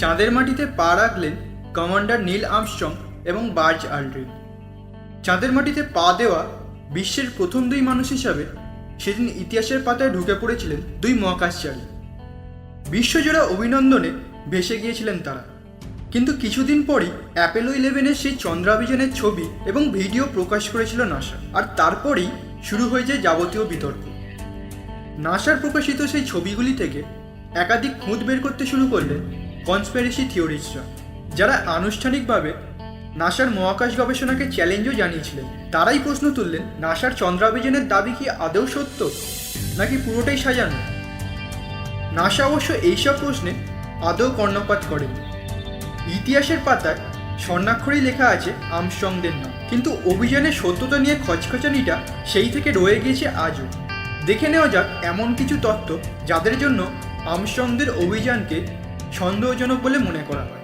চাঁদের মাটিতে পা রাখলেন কমান্ডার নীল আর্মস্ট্রং এবং বার্জ আলড্রিন চাঁদের মাটিতে পা দেওয়া বিশ্বের প্রথম দুই মানুষ হিসাবে সেদিন ইতিহাসের পাতায় ঢুকে পড়েছিলেন দুই মহাকাশচারী। বিশ্বজোড়া অভিনন্দনে ভেসে গিয়েছিলেন তারা। কিন্তু কিছুদিন পরই অ্যাপেলো ইলেভেনের সেই চন্দ্রাভিযানের ছবি এবং ভিডিও প্রকাশ করেছিল নাসা। আর তারপরেই শুরু হয়ে যায় যাবতীয় বিতর্ক। নাসার প্রকাশিত সেই ছবিগুলি থেকে একাধিক খুঁত বের করতে শুরু করলেন কনস্পিরেসি থিওরিস্টরা যারা আনুষ্ঠানিকভাবে নাসার মহাকাশ গবেষণাকে চ্যালেঞ্জও জানিয়েছিলেন। তারাই প্রশ্ন তুললেন, নাসার চন্দ্রাভিযানের দাবি কি আদৌ সত্য, নাকি পুরোটাই সাজানো? নাসা অবশ্য এইসব প্রশ্নে আদৌ কর্ণপাত করেনি। ইতিহাসের পাতায় স্বর্ণাক্ষরেই লেখা আছে, আমস্ট্রংদের নাম। কিন্তু অভিযানের সত্যতা নিয়ে খচখচানিটা সেই থেকে রয়ে গিয়েছে আজও। দেখে নেওয়া যাক এমন কিছু তত্ত্ব যাদের জন্য আমস্ট্রংদের অভিযানকে সন্দেহজনক বলে মনে করা হয়।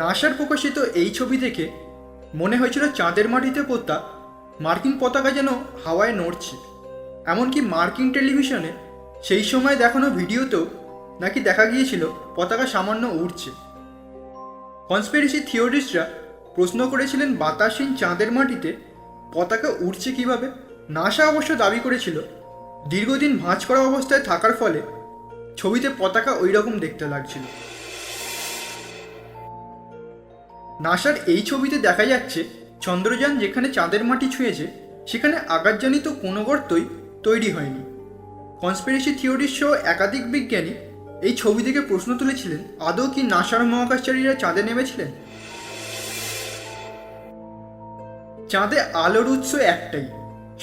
নাসার প্রকাশিত এই ছবি দেখে মনে হয়েছিল চাঁদের মাটিতে পোতা মার্কিন পতাকা যেন হাওয়ায় নড়ছে। এমনকি মার্কিন টেলিভিশনে সেই সময় দেখানো ভিডিওতেও নাকি দেখা গিয়েছিল পতাকা সামান্য উড়ছে। কনস্পিরেসি থিওরিস্টরা প্রশ্ন করেছিলেন বাতাসহীন চাঁদের মাটিতে পতাকা উড়ছে কীভাবে? নাসা অবশ্য দাবি করেছিল, দীর্ঘদিন ভাঁজ করা অবস্থায় থাকার ফলে ছবিতে পতাকা ওই রকম দেখতে লাগছিল। নাসার এই ছবিতে দেখা যাচ্ছে চন্দ্রযান যেখানে চাঁদের মাটি ছুঁয়েছে, সেখানে আঘাতজনিত কোনো গর্তই তৈরি হয়নি। কনস্পিরেসি থিওরির সহ একাধিক বিজ্ঞানী এই ছবি থেকে প্রশ্ন তুলেছিলেন, আদৌ কি নাসার মহাকাশচারীরা চাঁদে নেমেছিলেন? চাঁদে আলোর উৎস একটাই,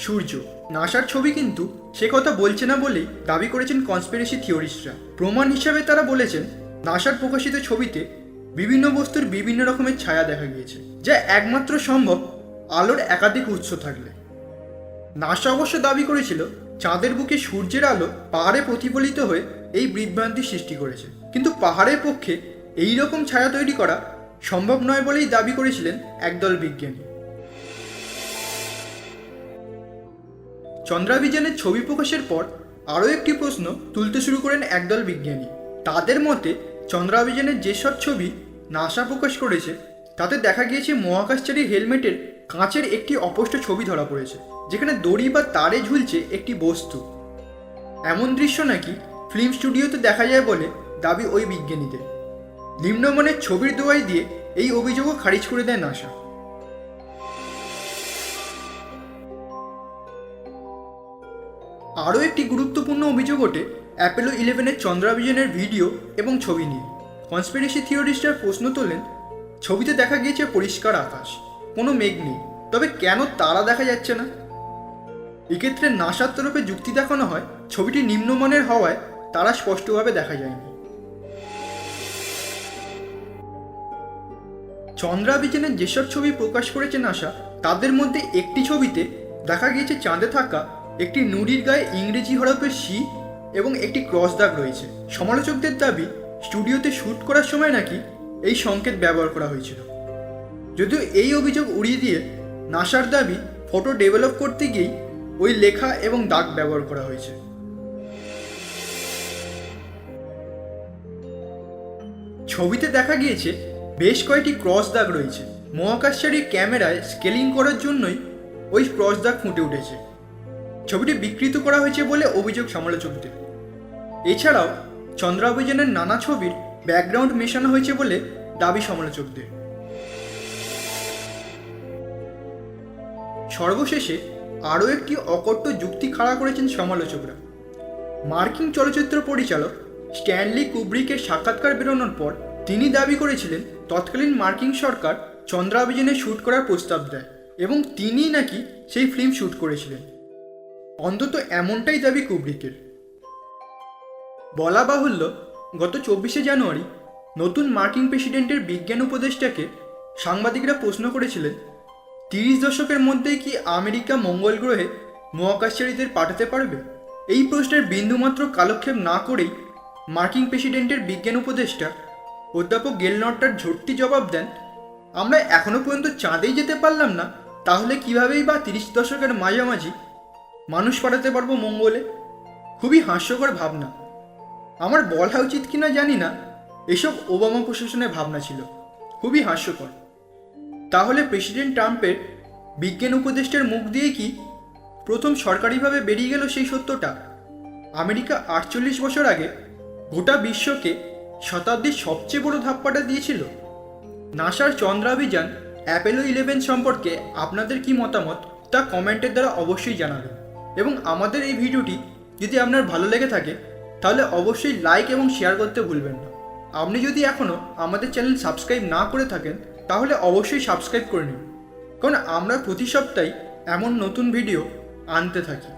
সূর্য। নাসার ছবি কিন্তু সে কথা বলছে না বলেই দাবি করেছেন কনস্পিরেসি থিওরিস্টরা প্রমাণ হিসাবে তারা বলেছেন, নাসার প্রকাশিত ছবিতে বিভিন্ন বস্তুর বিভিন্ন রকমের ছায়া দেখা গিয়েছে, যা একমাত্র সম্ভব আলোর একাধিক উৎস থাকলে। নাসা অবশ্য দাবি করেছিল চাঁদের বুকে সূর্যের আলো পাহাড়ে প্রতিফলিত হয়ে এই বিভ্রান্তি সৃষ্টি করেছে। কিন্তু পাহাড়ের পক্ষে এই রকম ছায়া তৈরি করা সম্ভব নয় বলেই দাবি করেছিলেন একদল বিজ্ঞানী। চন্দ্রাভিযানের ছবি প্রকাশের পর আরও একটি প্রশ্ন তুলতে শুরু করেন একদল বিজ্ঞানী। তাদের মতে চন্দ্রাভিযানের যেসব ছবি নাসা প্রকাশ করেছে, তাতে দেখা গিয়েছে মহাকাশচারী হেলমেটের কাঁচের একটি অপষ্ট ছবি ধরা পড়েছে, যেখানে দড়ি বা তারে ঝুলছে একটি বস্তু। এমন দৃশ্য নাকি ফিল্ম স্টুডিওতে দেখা যায় বলে দাবি ওই বিজ্ঞানীদের। নিম্নমানের ছবির দোয়াই দিয়ে এই অভিযোগও খারিজ করে দেয় নাসা। আরও একটি গুরুত্বপূর্ণ অভিযোগ ওঠে অ্যাপেলো ইলেভেনের চন্দ্রাভিযানের ভিডিও এবং ছবি নিয়ে। কনস্পিরেসি থিওরিস্টরা প্রশ্ন তোলেন, ছবিতে দেখা গিয়েছে পরিষ্কার আকাশ। কোনো মেঘ নেই। তবে কেন তারা দেখা যাচ্ছে না? এক্ষেত্রে নাসার তরফে যুক্তি দেখানো হয়, ছবিটি নিম্নমানের হওয়ায় তারা স্পষ্টভাবে দেখা যায়নি। চন্দ্রাভিযানের যেসব ছবি প্রকাশ করেছে নাসা, তাদের মধ্যে একটি ছবিতে দেখা গিয়েছে চাঁদে থাকা একটি নুড়ির গায়ে ইংরেজি হরফে সি এবং একটি ক্রস দাগ রয়েছে। সমালোচকদের দাবি, স্টুডিওতে শ্যুট করার সময় নাকি এই সংকেত ব্যবহার করা হয়েছিল। যদিও এই অভিযোগ উড়িয়ে দিয়ে নাসার দাবি ফটো ডেভেলপ করতে গিয়েই ওই লেখা এবং দাগ ব্যবহার করা হয়েছে। ছবিতে দেখা গিয়েছে বেশ কয়েকটি ক্রস দাগ রয়েছে। মহাকাশচারীর ক্যামেরায় স্কেলিং করার জন্যই ওই ক্রস দাগ ফুটে উঠেছে। ছবিটি বিকৃত করা হয়েছে বলে অভিযোগ সমালোচকদের এছাড়াও চন্দ্রাভিযানের নানা ছবির ব্যাকগ্রাউন্ড মেশানো হয়েছে বলে দাবি সমালোচকদের সর্বশেষে আরও একটি অকট্য যুক্তি খাড়া করেছেন সমালোচকরা। মার্কিন চলচ্চিত্র পরিচালক স্ট্যানলি কুব্রিকের সাক্ষাৎকার বেরোনোর পর তিনি দাবি করেছিলেন, তৎকালীন মার্কিন সরকার চন্দ্রাভিযানে শ্যুট করার প্রস্তাব দেয় এবং তিনিই নাকি সেই ফিল্ম শ্যুট করেছিলেন। অন্তত এমনটাই দাবি কুব্রিকের। বলা বাহুল্য, গত চব্বিশে জানুয়ারি নতুন মার্কিন প্রেসিডেন্টের বিজ্ঞান উপদেষ্টাকে সাংবাদিকরা প্রশ্ন করেছিলেন তিরিশ দশকের মধ্যেই কি আমেরিকা মঙ্গল গ্রহে মহাকাশচারীদের পাঠাতে পারবে? এই প্রশ্নের বিন্দুমাত্র কালক্ষেপ না করেই মার্কিন প্রেসিডেন্টের বিজ্ঞান উপদেষ্টা অধ্যাপক গেলনট্টার ঝটটি জবাব দেন, আমরা এখনও পর্যন্ত চাঁদেই যেতে পারলাম না, তাহলে কিভাবেই বা তিরিশ দশকের মাঝামাঝি মানুষ পাঠাতে পারব মঙ্গলে? খুবই হাস্যকর ভাবনা। আমার বলা উচিত কিনা জানি না, এসব ওবামা প্রশাসনের ভাবনা ছিল। খুবই হাস্যকর। তাহলে প্রেসিডেন্ট ট্রাম্পের বিজ্ঞান উপদেষ্টার মুখ দিয়ে কি প্রথম সরকারিভাবে বেরিয়ে গেল সেই সত্যটা? আমেরিকা আটচল্লিশ বছর আগে গোটা বিশ্বকে শতাব্দীর সবচেয়ে বড় ধাপ্পাটা দিয়েছিল। নাসার চন্দ্রাভিযান অ্যাপেলো ইলেভেন সম্পর্কে আপনাদের কি মতামত তা কমেন্টের দ্বারা অবশ্যই জানাবেন। এবং আমাদের এই ভিডিওটি যদি আপনার ভালো লেগে থাকে, তাহলে অবশ্যই লাইক এবং শেয়ার করতে ভুলবেন না। আপনি যদি এখনও আমাদের চ্যানেল সাবস্ক্রাইব না করে থাকেন তাহলে অবশ্যই সাবস্ক্রাইব করে নিন কারণ আমরা প্রতি সপ্তাহে এমন নতুন ভিডিও আনতে থাকি।